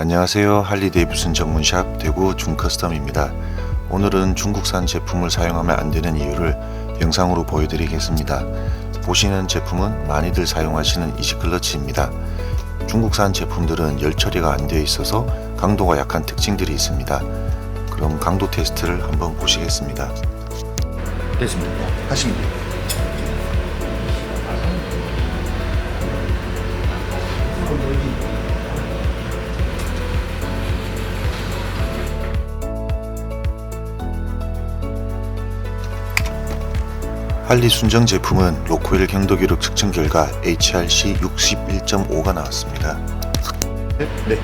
안녕하세요. 할리 데이비슨 전문샵 대구 중커스텀입니다. 오늘은 중국산 제품을 사용하면 안 되는 이유를 영상으로 보여드리겠습니다. 보시는 제품은 많이들 사용하시는 이지클러치입니다. 중국산 제품들은 열 처리가 안 되어 있어서 강도가 약한 특징들이 있습니다. 그럼 강도 테스트를 한번 보시겠습니다. 됐습니다. 하시면 돼요. 할리 순정 제품은 로코일 경도 기록 측정 결과 HRC 61.5가 나왔습니다. 네. 네.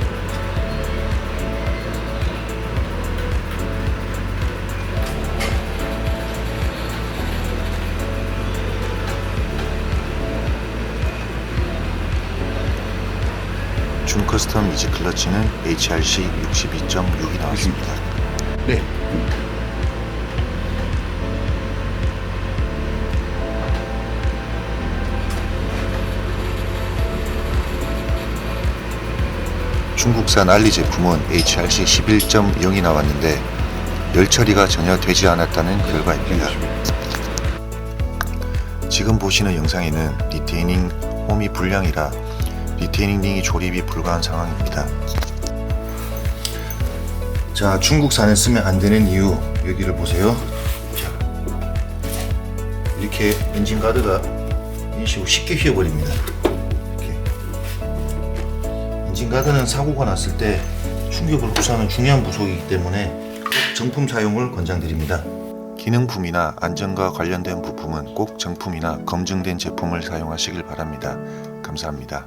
중커스텀 이지 클러치는 HRC 62.6이 나왔습니다. 네. 중국산 알리 제품은 HRC 11.0이 나왔는데 열 처리가 전혀 되지 않았다는 결과입니다. 지금 보시는 영상에는 리테이닝 홈이 불량이라 리테이닝 링이 조립이 불가한 상황입니다. 자, 중국산에 쓰면 안 되는 이유 여기를 보세요. 자, 이렇게 엔진 가드가 이런 식으로 쉽게 휘어버립니다. 이렇게. 엔진 가드는 사고가 났을 때 충격을 흡수하는 중요한 부속이기 때문에 꼭 정품 사용을 권장드립니다. 기능품이나 안전과 관련된 부품은 꼭 정품이나 검증된 제품을 사용하시길 바랍니다. 감사합니다.